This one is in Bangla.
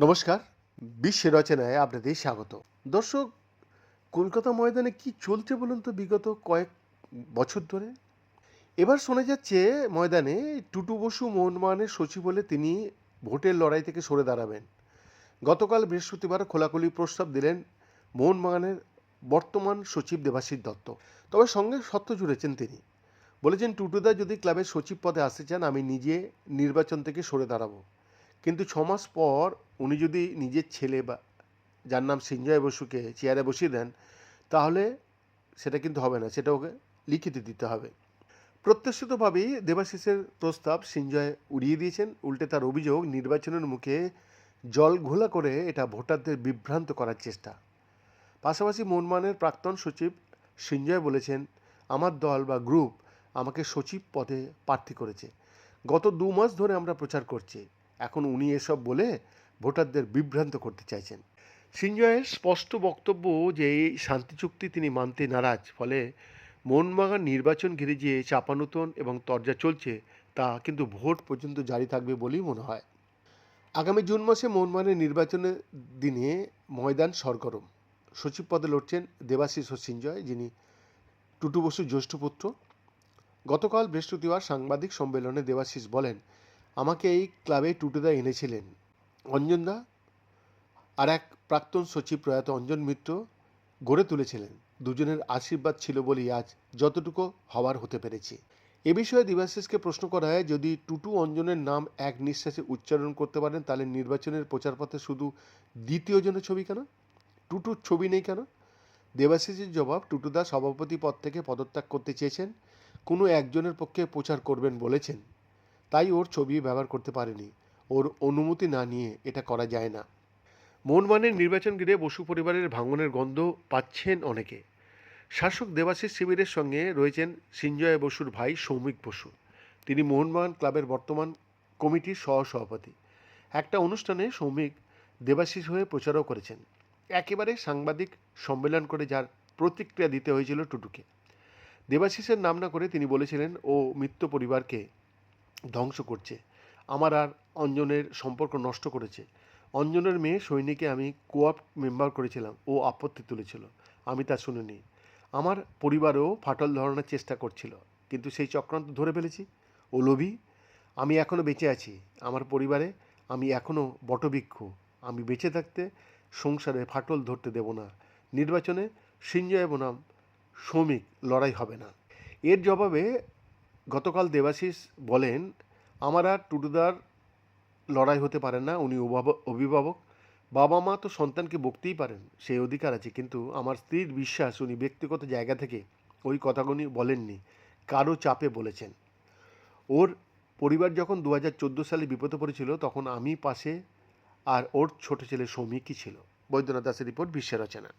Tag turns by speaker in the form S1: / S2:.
S1: নমস্কার, বিশ্ব রচনায় আপনাদের স্বাগত। দর্শক, কলকাতা ময়দানে কি চলছে বলুন তো বিগত কয়েক বছর ধরে? এবার শোনা যাচ্ছে ময়দানে টুটু বসু মোহনবাগানের সচিব বলে তিনি ভোটের লড়াই থেকে সরে দাঁড়াবেন। গতকাল বৃহস্পতিবার খোলাখুলি প্রস্তাব দিলেন মোহনবাগানের বর্তমান সচিব দেবাশিস দত্ত। তবে সঙ্গে সত্য জুড়েছেন তিনি। বলেছেন টুটুদা যদি ক্লাবের সচিব পদে আসতে চান, আমি নিজে নির্বাচন থেকে সরে দাঁড়াবো। কিন্তু ছ মাস পর উনি যদি নিজের ছেলে বা যার নাম সিঞ্জয় বসুকে চেয়ারে বসিয়ে দেন, তাহলে সেটা কিন্তু হবে না, সেটা ওকে লিখিত দিতে হবে। প্রত্যাশিতভাবেই দেবাশিসের প্রস্তাব সিঞ্জয় উড়িয়ে দিয়েছেন। উল্টে তার অভিযোগ, নির্বাচনের মুখে জল ঘোলা করে এটা ভোটারদের বিভ্রান্ত করার চেষ্টা। পাশাপাশি মনমানের প্রাক্তন সচিব সিঞ্জয় বলেছেন, আমার দল বা গ্রুপ আমাকে সচিব পদে প্রার্থী করেছে। গত দু মাস ধরে আমরা প্রচার করছি। এখন উনি এসব বলে ভোটারদের বিভ্রান্ত করতে চাইছেন। সিঞ্জয়ের স্পষ্ট বক্তব্য যে এই শান্তি চুক্তি তিনি মানতে নারাজ, ফলে মোহনবাগান নির্বাচন ঘিরে যে চাপানুতন এবং তরজা চলছে, তা কিন্তু ভোট পর্যন্ত জারি থাকবে বলেই মনে হয়। আগামী জুন মাসে মোহনবাগানের নির্বাচনের দিনে ময়দান সরগরম। সচিব পদে লড়ছেন দেবাশিস ও যিনি টুটু বসুর জ্যেষ্ঠ পুত্র। গতকাল বৃহস্পতিবার সাংবাদিক সম্মেলনে দেবাশিস বলেন, আমাকে এই ক্লাবে টুটুদা এনেছিলেন। অঞ্জনদা আর এক প্রাক্তন সচিব প্রয়াত অঞ্জন মিত্র গড়ে তুলেছিলেন। দুজনের আশীর্বাদ ছিল বলেই আজ যতটুকু হওয়ার হতে পেরেছি। এ বিষয়ে দিবাশিসকে প্রশ্ন করা হয়, যদি টুটু অঞ্জনের নাম এক নিঃশ্বাসে উচ্চারণ করতে পারেন, তাহলে নির্বাচনের প্রচারপথে শুধু দ্বিতীয় জনের ছবি কেন? টুটুর ছবি নেই কেন? দেবাশিসের জবাব, টুটুদা সভাপতি পদ থেকে পদত্যাগ করতে চেয়েছেন। কোনো একজনের পক্ষে প্রচার করবেন বলেছেন। তাই ওর ছবি ব্যবহার করতে পারেনি। ওর অনুমতি না নিয়ে এটা করা যায় না। মোহনবানের নির্বাচন ঘিরে বসু পরিবারের ভাঙনের গন্ধ পাচ্ছেন অনেকে। শাসক দেবাশিস শিবিরের সঙ্গে রয়েছেন সিঞ্জয় বসুর ভাই সৌমিক বসু। তিনি মোহনবাগান ক্লাবের বর্তমান কমিটির সহসভাপতি। একটা অনুষ্ঠানে সৌমিক দেবাশিস হয়ে প্রচারও করেছেন। একেবারে সাংবাদিক সম্মেলন করে যার প্রতিক্রিয়া দিতে হয়েছিল টুটুকে। দেবাশিসের নাম না করে তিনি বলেছিলেন, ও মিত্র পরিবারকে ধ্বংস করছে। আমার আর অঞ্জনের সম্পর্ক নষ্ট করেছে। অঞ্জনের মেয়ে সৈনিকে আমি কোয়াপ মেম্বার করেছিলাম। ও আপত্তি তুলেছিল। আমি তা শুনিনি। আমার পরিবারও ফাটল ধরানোর চেষ্টা করছিল। কিন্তু সেই চক্রান্ত ধরে ফেলেছি। ও লোভী। আমি এখনও বেঁচে আছি। আমার পরিবারে আমি এখনও বটবৃক্ষ। আমি বেঁচে থাকতে সংসারে ফাটল ধরতে দেব না। নির্বাচনে সিঞ্জয় বনাম শ্রমিক, লড়াই হবে না। এর জবাবে গতকাল দেবাশিস বলেন, আমার আর টুটুদার লড়াই হতে পারে না, উনি অভিভাবক। বাবা মা তো সন্তানকে বকতেই পারেন, সেই অধিকার আছে। কিন্তু আমার স্ত্রীর বিশ্বাস উনি ব্যক্তিগত জায়গা থেকে ওই কথাগুলি বলেননি কারও চাপে বলেছেন। ওর পরিবার যখন দু হাজার চোদ্দ সালে বিপদে পড়েছিল, তখন আমি পাশে আর ওর ছোট ছেলে সৌমিকই ছিল। বৈদ্যনাথ দাসের রিপোর্ট বিশ্বের রচনা